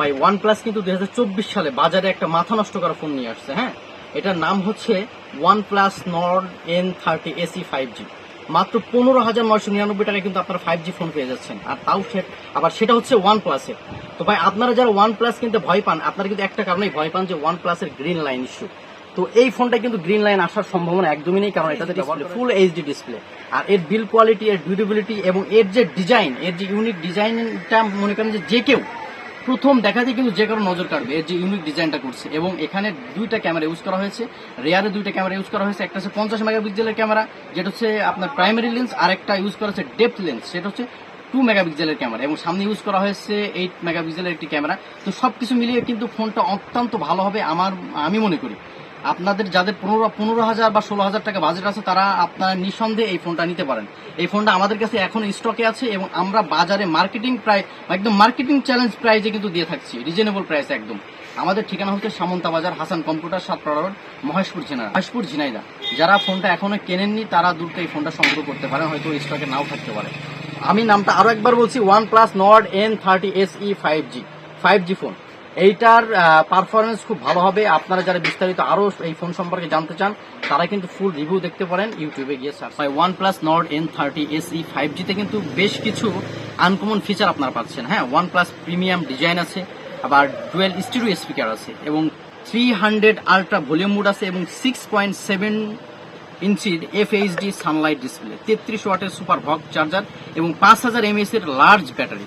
ভাই one plus কিন্তু দুই হাজার চব্বিশ সালে বাজারে একটা মাথা নষ্ট করা ফোন নিয়ে আসছে হ্যাঁ? এটার নাম হচ্ছে one plus Nord N thirty S E five G মাত্র পনেরো হাজার নয়শো নিরানব্বই টাকায় কিন্তু আপনারা ফাইভ জি ফোন পেয়ে যাচ্ছেন। আর তাও সে আবার সেটা হচ্ছে ওয়ান প্লাসের তো ভাই, আপনারা যারা ওয়ান প্লাস কিনতে ভয় পান, আপনারা কিন্তু একটা কারণেই ভয় পান যে ওয়ান প্লাসের গ্রিন লাইন ইস্যু তো এই ফোনটা কিন্তু গ্রিন লাইন আসার সম্ভাবনা একদমই নেই, কারণ ডিসপ্লে ফুল এইচডি ডিসপ্লে আর এর বিল কোয়ালিটি এর ডিউরেবিলিটি এবং এর যে ডিজাইন এর যে ইউনিক ডিজাইনটা মনে করেন যে যে কেউ প্রথম দেখাতে কিন্তু যে কারও নজর কাটবে এর যে ইউনিক ডিজাইনটা করছে। এবং এখানে দুইটা ক্যামেরা ইউজ করা হয়েছে। রেয়ারে দুইটা ক্যামেরা ইউজ করা হয়েছে। একটা হচ্ছে পঞ্চাশ মেগা পিক্সেলের ক্যামেরা যেটা হচ্ছে আপনার প্রাইমারি লেন্স আর একটা ইউজ করা হচ্ছে ডেপথ লেন্স সেটা হচ্ছে টু মেগা পিক্সেলের ক্যামেরা এবং সামনে ইউজ করা হয়েছে এইট মেগা পিক্সেলের একটি ক্যামেরা তো সব কিছু মিলিয়ে কিন্তু ফোনটা অত্যন্ত ভালো হবে, আমার, আমি মনে করি। আপনাদের যাদের পনেরো পনেরো হাজার বা ষোলো হাজার টাকা বাজেট আছে, তারা আপনার নিঃসন্দেহে এই ফোনটা নিতে পারেন। এই ফোনটা আমাদের কাছে এখন স্টকে আছে এবং আমরা বাজারে মার্কেটিং প্রায়, একদম মার্কেটিং চ্যালেঞ্জ প্রাইজে কিন্তু দিয়ে থাকছি রিজনেবল প্রাইস একদম। আমাদের ঠিকানা হচ্ছে সামন্তা বাজার, হাসান কম্পিউটার, সাতপাড়া রোড, মহেশপুর ঝিনাইদা মহেশপুর ঝিনাইদা যারা ফোনটা এখনও কেনেননি, তারা দ্রুত এই ফোনটা সংগ্রহ করতে পারেন, হয়তো স্টকে নাও থাকতে পারে। আমি নামটা আরও একবার বলছি one plus Nord N thirty S E five G five G phone. এইটার পারফরমেন্স খুব ভালো হবে। আপনারা যারা বিস্তারিত আরও এই ফোন সম্পর্কে জানতে চান, তারা কিন্তু ফুল রিভিউ দেখতে পারেন ইউটিউবে গিয়ে search one plus Nord N thirty S E five জিতে কিন্তু বেশ কিছু আনকমন ফিচার আপনারা পাচ্ছেন। হ্যাঁ ওয়ান প্লাস প্রিমিয়াম ডিজাইন আছে, আবার ডুয়েল স্টিরিও স্পিকার আছে, এবং three hundred ultra volume mode আছে, এবং সিক্স পয়েন্ট সেভেন ইঞ্চির এফএইচডি সানলাইট ডিসপ্লে তেত্রিশ ওয়াটের সুপার ভক চার্জার এবং পাঁচ হাজার এমএস এর লার্জ ব্যাটারি